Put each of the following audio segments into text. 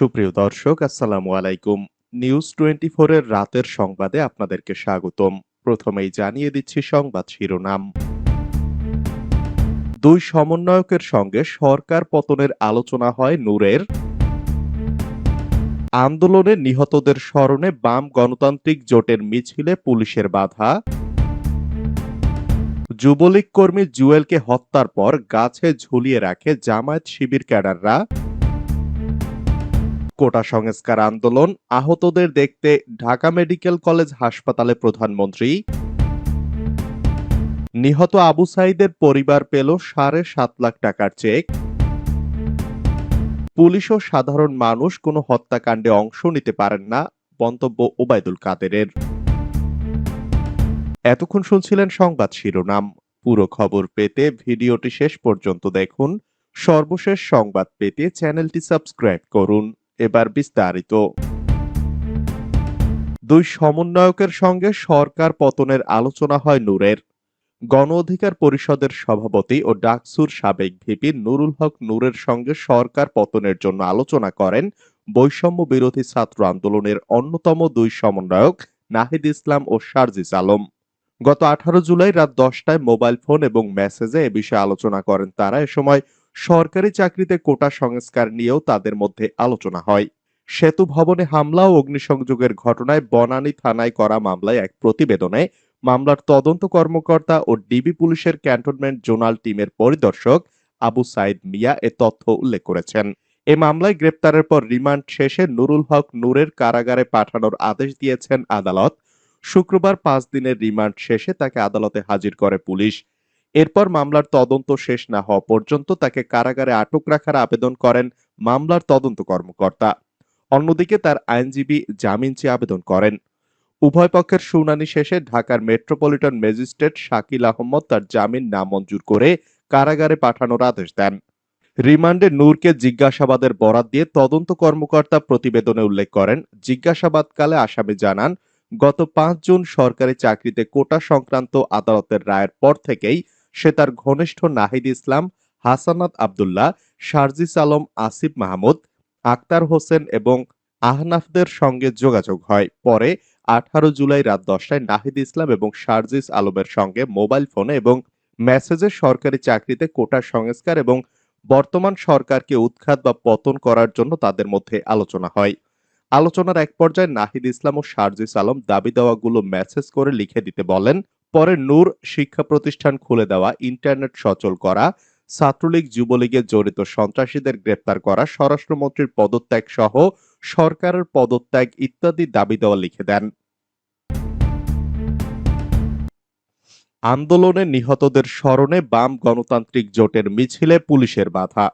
সুপ্রিয় দর্শক, আসসালামু আলাইকুম। নিউজ টোয়েন্টি এর রাতের সংবাদে আপনাদেরকে স্বাগতম। প্রথমেই জানিয়ে দিচ্ছি সংবাদ শিরোনাম। দুই সমন্বয়কের সঙ্গে সরকার পতনের আলোচনা হয় নূরের। আন্দোলনে নিহতদের স্মরণে বাম গণতান্ত্রিক জোটের মিছিলে পুলিশের বাধা। যুবলীগ কর্মী জুয়েলকে হত্যার পর গাছে ঝুলিয়ে রাখে জামায়াত শিবির ক্যাডাররা। কোটা সংস্কার আন্দোলন আহতদের দেখতে ঢাকা মেডিকেল কলেজ হাসপাতালে প্রধানমন্ত্রী। নিহত আবু সাইদের পরিবার পেল সাড়ে সাত লাখ টাকার চেক। পুলিশ ও সাধারণ মানুষ কোনো হত্যাকাণ্ডে অংশ নিতে পারেন না, মন্তব্য ওবায়দুল কাদেরের। এতক্ষণ শুনছিলেন সংবাদ শিরোনাম। পুরো খবর পেতে ভিডিওটি শেষ পর্যন্ত দেখুন। সর্বশেষ সংবাদ পেতে চ্যানেলটি সাবস্ক্রাইব করুন। এবার বিস্তারিত। দুই সমন্বয়কের সঙ্গে সরকার পতনের আলোচনা হয় নূরের। গণ অধিকার পরিষদের সভাপতি ও ডাকসুর সাবেক ভিপি নুরুল হক নূরের সঙ্গে সরকার পতনের জন্য আলোচনা করেন বৈষম্য বিরোধী ছাত্র আন্দোলনের অন্যতম দুই সমন্বয়ক নাহিদ ইসলাম ও শারজিস আলম। গত আঠারো জুলাই রাত দশটায় মোবাইল ফোন এবং মেসেজে এ বিষয়ে আলোচনা করেন তারা। এ সময় সরকারি চাকরিতে কোটা সংস্কার নিয়েও তাদের মধ্যে আলোচনা হয়। সেতু ভবনে হামলা ও অগ্নিসংযোগের ঘটনায় বনানী থানায় করা মামলায় এক প্রতিবেদনে মামলার তদন্ত কর্মকর্তা ও ডিবি পুলিশের ক্যান্টনমেন্ট জোনাল টিমের পরিদর্শক আবু সাইদ মিয়া এ তথ্য উল্লেখ করেছেন। এ মামলায় গ্রেপ্তারের পর রিমান্ড শেষে নুরুল হক নূরের কারাগারে পাঠানোর আদেশ দিয়েছেন আদালত। শুক্রবার পাঁচ দিনের রিমান্ড শেষে তাকে আদালতে হাজির করে পুলিশ। এরপর মামলার তদন্ত শেষ না হওয়া পর্যন্ত তাকে কারাগারে আটক রাখার আবেদন করেন মামলার তদন্ত কর্মকর্তা। অন্যদিকে তার আইনজীবী জামিন চেয়ে আবেদন করেন। উভয় পক্ষের শুনানি শেষে ঢাকার মেট্রোপলিটন ম্যাজিস্ট্রেট শাকিল আহমদ তার জামিন নামঞ্জুর করে কারাগারে পাঠানোর আদেশ দেন। রিমান্ডে নূরকে জিজ্ঞাসাবাদের বরাত দিয়ে তদন্ত কর্মকর্তা প্রতিবেদনে উল্লেখ করেন, জিজ্ঞাসাবাদকালে আসামি জানান, গত পাঁচ জুন সরকারি চাকরিতে কোটা সংক্রান্ত আদালতের রায়ের পর থেকেই সে তার ঘনিষ্ঠ নাহিদ ইসলাম, হাসানাত আবদুল্লাহ, শারজিস আলম, আসিফ মাহমুদ, আক্তার হোসেন এবং আহনাফদের সঙ্গে যোগাযোগ হয়। পরে আঠারো জুলাই রাত দশটায় নাহিদ ইসলাম এবং শারজিস আলমের সঙ্গে মোবাইল ফোনে এবং মেসেজে সরকারি চাকরিতে কোটা সংস্কার এবং বর্তমান সরকারকে উৎখাত বা পতন করার জন্য তাদের মধ্যে আলোচনা হয়। আলোচনার এক পর্যায়ে নাহিদ ইসলাম ও শারজিস আলম দাবি দেওয়াগুলো মেসেজ করে লিখে দিতে বলেন পরে নূর শিক্ষা প্রতিষ্ঠান খুলে দেওয়া, ইন্টারনেট সচল করা, ছাত্রলীগ যুবলীগে জড়িত সন্ত্রাসীদের গ্রেপ্তার করা, স্বরাষ্ট্রমন্ত্রীর পদত্যাগ সহ সরকারের পদত্যাগ ইত্যাদি দাবি দেওয়া লিখে দেন। আন্দোলনে নিহতদের স্মরণে বাম গণতান্ত্রিক জোটের মিছিলে পুলিশের বাধা।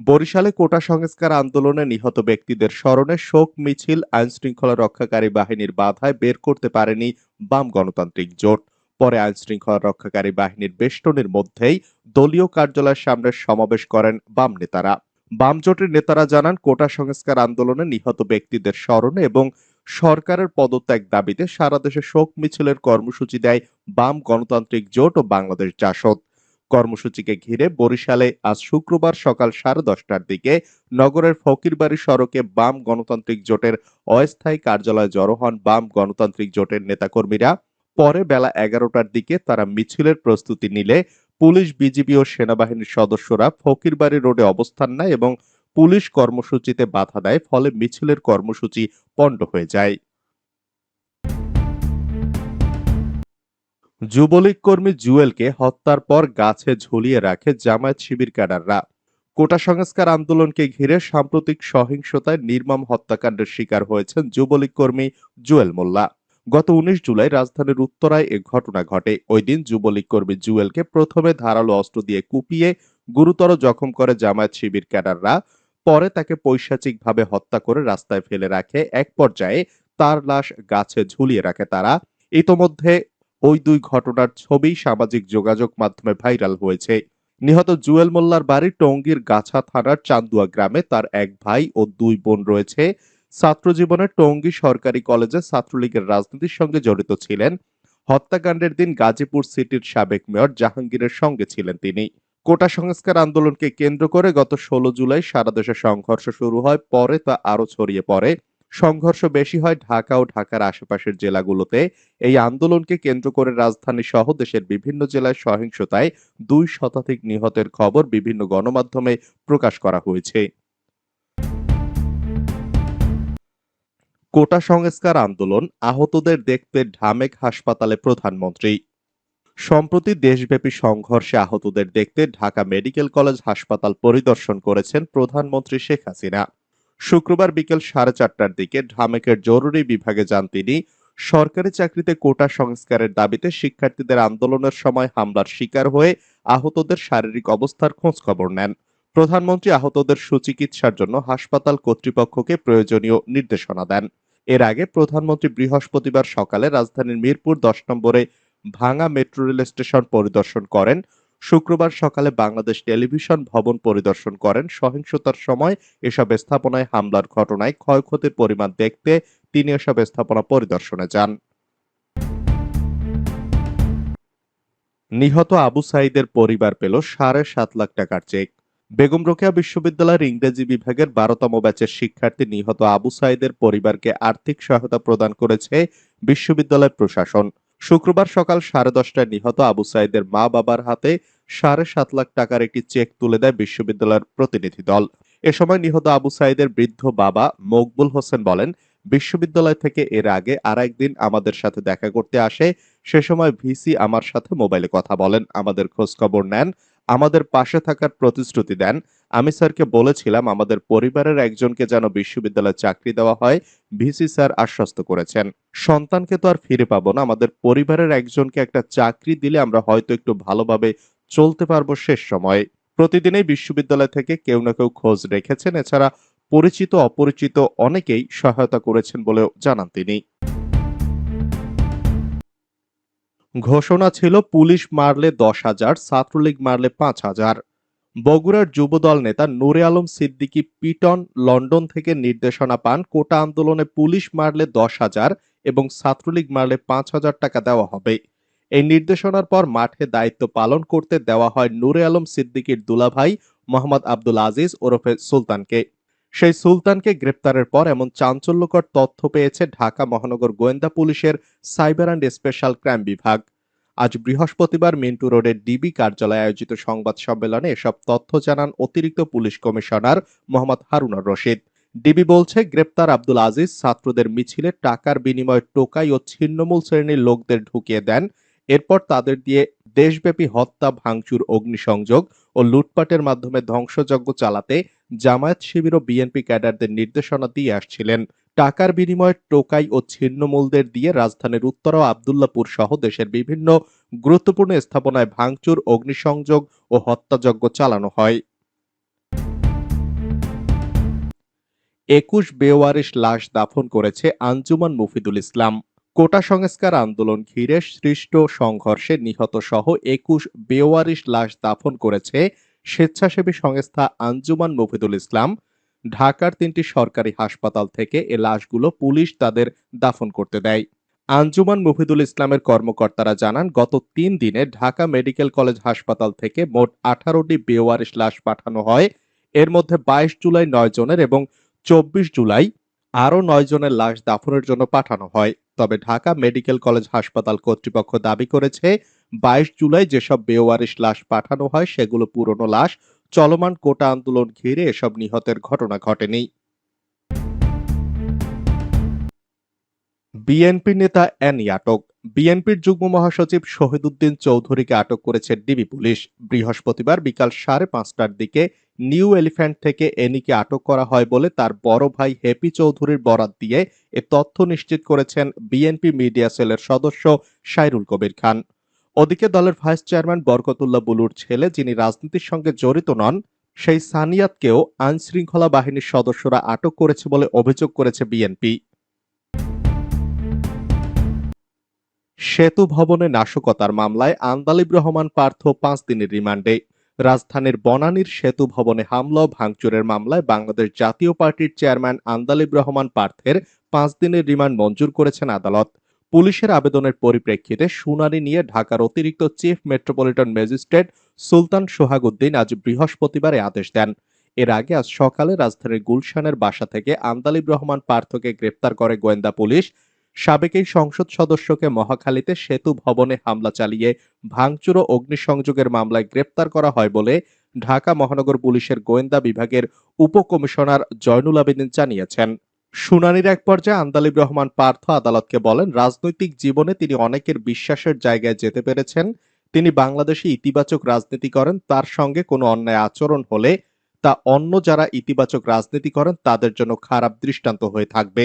বরিশালে কোটা সংস্কার আন্দোলনে নিহত ব্যক্তিদের স্মরণে শোক মিছিল আইন শৃঙ্খলা রক্ষাকারী বাহিনীর বাধায় বের করতে পারেনি বাম গণতান্ত্রিক জোট। পরে আইন শৃঙ্খলা রক্ষাকারী বাহিনীর বেষ্টনীর মধ্যেই দলীয় কার্যালয়ের সামনে সমাবেশ করেন বাম নেতারা। বাম জোটের নেতারা জানান, কোটা সংস্কার আন্দোলনে নিহত ব্যক্তিদের স্মরণে এবং সরকারের পদত্যাগ দাবিতে সারা দেশে শোক মিছিলের কর্মসূচি দেয় বাম গণতান্ত্রিক জোট ও বাংলাদেশ জাসদ। কর্মসূচিকে ঘিরে বরিশালে আজ শুক্রবার সকাল সাড়ে দশটার দিকে নগরের ফকিরবাড়ি সড়কে বাম গণতান্ত্রিক জোটের অস্থায়ী কার্যালয়ে জড়ো হন বাম গণতান্ত্রিক জোটের নেতাকর্মীরা। পরে বেলা এগারোটার দিকে তারা মিছিলের প্রস্তুতি নিলে পুলিশ, বিজিবি ও সেনাবাহিনীর সদস্যরা ফকিরবাড়ি রোডে অবস্থান নেয় এবং পুলিশ কর্মসূচিতে বাধা দেয়, ফলে মিছিলের কর্মসূচি পণ্ড হয়ে যায়। যুবলীগ কর্মী জুয়েলকে হত্যার পর গাছে ঝুলিয়ে রাখে জামায়াত শিবির ক্যাডাররা। কোটা সংস্কার আন্দোলনকে ঘিরে সাম্প্রতিক সহিংসতায় নির্মম হত্যাকাণ্ডের শিকার হয়েছেন যুবলীগ কর্মী জুয়েল মোল্লা। গত উনিশ জুলাই রাজধানীর উত্তরায় এ ঘটনা ঘটে। ওই দিন যুবলীগ কর্মী জুয়েলকে প্রথমে ধারালো অস্ত্র দিয়ে কুপিয়ে গুরুতর জখম করে জামায়াত শিবির ক্যাডাররা, পরে তাকে পৈশাচিকভাবে হত্যা করে রাস্তায় ফেলে রাখে। এক পর্যায়ে তার লাশ গাছে ঝুলিয়ে রাখে তারা। ইতোমধ্যে ওই দুই ঘটনার ছবি সামাজিক যোগাযোগ মাধ্যমে ভাইরাল হয়েছে। নিহত জুয়েল মোল্লার বাড়ি টঙ্গীর গাছা থানার চান্দুয়া গ্রামে তার এক ভাই ও দুই বোন রয়েছে। ছাত্র জীবনে টঙ্গী সরকারি কলেজে ছাত্রলীগের রাজনীতির সঙ্গে জড়িত ছিলেন। হত্যাকাণ্ডের দিন গাজীপুর সিটির সাবেক মেয়র জাহাঙ্গীরের সঙ্গে ছিলেন তিনি। কোটা সংস্কার আন্দোলনকে কেন্দ্র করে গত ষোলো জুলাই সারা দেশে সংঘর্ষ শুরু হয়, পরে তা আরও ছড়িয়ে পড়ে। সংঘর্ষ বেশি হয় ঢাকা ও ঢাকার আশেপাশের জেলাগুলোতে। এই আন্দোলনকে কেন্দ্র করে রাজধানী সহ দেশের বিভিন্ন জেলায় সহিংসতায় দুই শতাধিক নিহতের খবর বিভিন্ন গণমাধ্যমে প্রকাশ করা হয়েছে। কোটা সংস্কার আন্দোলন আহতদের দেখতে ঢামেক হাসপাতালে প্রধানমন্ত্রী। সম্প্রতি দেশব্যাপী সংঘর্ষে আহতদের দেখতে ঢাকা মেডিকেল কলেজ হাসপাতাল পরিদর্শন করেছেন প্রধানমন্ত্রী শেখ হাসিনা। শুক্রবার বিকেল সাড়ে চারটার দিকে ঢামেকের জরুরি বিভাগে যান তিনি। সরকারি চাকরিতে কোটা সংস্কারের দাবিতে শিক্ষার্থীদের আন্দোলনের সময় হামলার শিকার হয়ে আহতদের শারীরিক অবস্থার খোঁজ খবর নেন। প্রধানমন্ত্রী আহতদের সুচিকিৎসার জন্য হাসপাতাল কর্তৃপক্ষকে প্রয়োজনীয় নির্দেশনা দেন। এর আগে প্রধানমন্ত্রী বৃহস্পতিবার সকালে রাজধানীর মিরপুর দশ নম্বরে ভাঙা মেট্রো রেল স্টেশন পরিদর্শন করেন। শুক্রবার সকালে বাংলাদেশ টেলিভিশন ভবন পরিদর্শন করেন। সহিংসতার সময় এসব স্থাপনায় হামলার ঘটনায় ক্ষয়ক্ষতির পরিমাণ দেখতে তিনি এসব স্থাপনা পরিদর্শনে যান। নিহত আবু সাইদের পরিবার পেল সাড়ে সাত লাখ টাকার চেক। বেগম রোকেয়া বিশ্ববিদ্যালয়ের ইংরেজি বিভাগের বারোতম ব্যাচের শিক্ষার্থী নিহত আবু সাইদের পরিবারকে আর্থিক সহায়তা প্রদান করেছে বিশ্ববিদ্যালয় প্রশাসন। শুক্রবার সকাল সাড়ে দশটায় নিহত আবু সাইদের মা বাবার হাতে সাড়ে সাত লাখ টাকার একটি চেক তুলে দেয় বিশ্ববিদ্যালয়ের প্রতিনিধি দল। এ সময় নিহত আবু সাইদের বৃদ্ধ বাবা মকবুল হোসেন বলেন, বিশ্ববিদ্যালয় থেকে এর আগে আর একদিন আমাদের সাথে দেখা করতে আসে, সে সময় ভিসি আমার সাথে মোবাইলে কথা বলেন, আমাদের খোঁজখবর নেন আমাদের পাশে থাকার প্রতিশ্রুতি দেন। আমি স্যারকে বলেছিলাম আমাদের পরিবারের একজনকে যেন বিশ্ববিদ্যালয়ে চাকরি দেওয়া হয়, ভিসি স্যার আশ্বস্ত করেছেন। সন্তানকে তো আর ফিরে পাবো না, আমাদের পরিবারের একজনকে একটা চাকরি দিলে আমরা হয়তো একটু ভালোভাবে চলতে পারব শেষ সময়ে। প্রতিদিনই বিশ্ববিদ্যালয় থেকে কেউ না কেউ খোঁজ রেখেছেন, এছাড়া পরিচিত অপরিচিত অনেকেই সহায়তা করেছেন বলেও জানান তিনি। ঘোষণা ছিল পুলিশ মারলে দশ হাজার, ছাত্রলীগ মারলে পাঁচ হাজার। বগুড়ার যুবদল নেতা নুরে আলম সিদ্দিকী পিটন লন্ডন থেকে নির্দেশনা পান, কোটা আন্দোলনে পুলিশ মারলে দশ হাজার এবং ছাত্রলীগ মারলে পাঁচ হাজার টাকা দেওয়া হবে। এই নির্দেশনার পর মাঠে দায়িত্ব পালন করতে দেওয়া হয় নুরে আলম সিদ্দিকীর দুলাভাই, মোহাম্মদ আব্দুল আজিজ ওরফে সুলতানকে। সেই সুলতানকে গ্রেপ্তারের পর এমন চাঞ্চল্যকর তথ্য পেয়েছে ঢাকা মহানগর গোয়েন্দা পুলিশের সাইবার অ্যান্ড স্পেশাল ক্রাইম বিভাগ। আজ বৃহস্পতিবার মিন্টু রোডের ডিবি কার্যালয়ে আয়োজিত সংবাদ সম্মেলনে এসব তথ্য জানান অতিরিক্ত police commissioner Mohammad Harunar Rashid. DB বলছে, গ্রেপ্তার আব্দুল আজিজ ছাত্রদের মিছিলে টাকার বিনিময়ে টোকাই ও ছিন্নমূল শ্রেণির লোকদের ঢুকিয়ে দেন। এরপর তাদের দিয়ে দেশব্যাপী হত্যা, ভাঙচুর, অগ্নিসংযোগ ও লুটপাটের মাধ্যমে ধ্বংসযজ্ঞ চালাতে জামায়াত শিবির ও বিএনপি ক্যাডারদের নির্দেশনা দিয়ে আসছিলেন। টাকার বিনিময়ে টোকাই ও ছিন্নমূলদের দিয়ে রাজধানীর উত্তর ও আবদুল্লাপুর সহ দেশের বিভিন্ন গুরুত্বপূর্ণ স্থাপনায় ভাঙচুর, অগ্নিসংযোগ ও হত্যাযজ্ঞ চালানো হয়। একুশ বেওয়ারিশ লাশ দাফন করেছে আঞ্জুমান মুফিদুল ইসলাম। কোটা সংস্কার আন্দোলন ঘিরে সৃষ্ট সংঘর্ষে নিহত সহ একুশ বেওয়ারিশ লাশ দাফন করেছে স্বেচ্ছাসেবী সংস্থা আঞ্জুমান মুফিদুল ইসলাম। ঢাকার তিনটি সরকারি হাসপাতাল থেকে এ লাশগুলো পুলিশ তাদের দাফন করতে দেয়। আঞ্জুমান মুফিদুল ইসলামের কর্মকর্তারা জানান, গত তিন দিনে ঢাকা মেডিকেল কলেজ হাসপাতাল থেকে মোট আঠারোটি বেওয়ারিশ লাশ পাঠানো হয়। এর মধ্যে বাইশ জুলাই নয় জনের এবং চব্বিশ জুলাই আরও নয় জনের লাশ দাফনের জন্য পাঠানো হয়। তবে ঢাকা মেডিকেল কলেজ হাসপাতাল কর্তৃপক্ষ দাবি করেছে, বাইশ জুলাই যেসব বেওয়ারিশ লাশ পাঠানো হয়, সেগুলো পুরনো লাশ, চলমান কোটা আন্দোলন ঘিরে এসব নিহতের ঘটনা ঘটেনি। বিএনপি নেতা অ্যানি আটক। বিএনপির যুগ্ম মহাসচিব শহীদুদ্দিন চৌধুরীকে আটক করেছে ডিবি পুলিশ। বৃহস্পতিবার বিকাল সাড়ে পাঁচটার দিকে নিউ এলিফ্যান্ট থেকে এনিকে আটক করা হয় বলে তার বড় ভাই হেপি চৌধুরীর বরাত দিয়ে এ তথ্য নিশ্চিত করেছেন বিএনপি মিডিয়া সেলের সদস্য সাইরুল কবির খান। ওদিকে দলের ভাইস চেয়ারম্যান বরকতুল্লাহ বুলুর ছেলে যিনি রাজনীতির সঙ্গে জড়িত নন, সেই সানিয়াতকেও আইন শৃঙ্খলা বাহিনীর সদস্যরা আটক করেছে বলে অভিযোগ করেছে বিএনপি। সেতু ভবনে নাশকতার মামলায় আন্দালিব রহমান পার্থ পাঁচ দিনের রিমান্ডে। রাজধানীর বনানীর সেতু ভবনে হামলা ভাঙচুরের মামলায় বাংলাদেশ জাতীয় পার্টির চেয়ারম্যান আন্দালিব রহমান পার্থের পাঁচ দিনের রিমান্ড মঞ্জুর করেছেন আদালত। পুলিশের আবেদনের পরিপ্রেক্ষিতে শুনানি নিয়ে ঢাকার অতিরিক্ত chief metropolitan magistrate Sultan Sohaguddin আজ বৃহস্পতিবার আদেশ দেন। এর আগে আজ সকালে রাজধানীর গুলশানের বাসা থেকে আন্দালিব রহমান পার্থকে গ্রেপ্তার করে গোয়েন্দা পুলিশ সাবেক এই সংসদ সদস্যকে মহাখালীতে সেতু ভবনে হামলা চালিয়ে ভাঙচুর ও অগ্নিসংযোগের মামলায় গ্রেপ্তার করা হয় বলে ঢাকা মহানগর পুলিশের গোয়েন্দা বিভাগের উপকমিশনার জয়নুল আবেদিন জানিয়েছেন। শুনানির এক পর্যায়ে আন্দালিব রহমান পার্থ আদালতকে বলেন, রাজনৈতিক জীবনে তিনি অনেকের বিশ্বাসের জায়গায় যেতে পেরেছেন। তিনি বাংলাদেশে ইতিবাচক রাজনীতি করেন, তার সঙ্গে কোনো অন্যায় আচরণ হলে তা অন্য যারা ইতিবাচক রাজনীতি করেন, তাদের জন্য খারাপ দৃষ্টান্ত হয়ে থাকবে।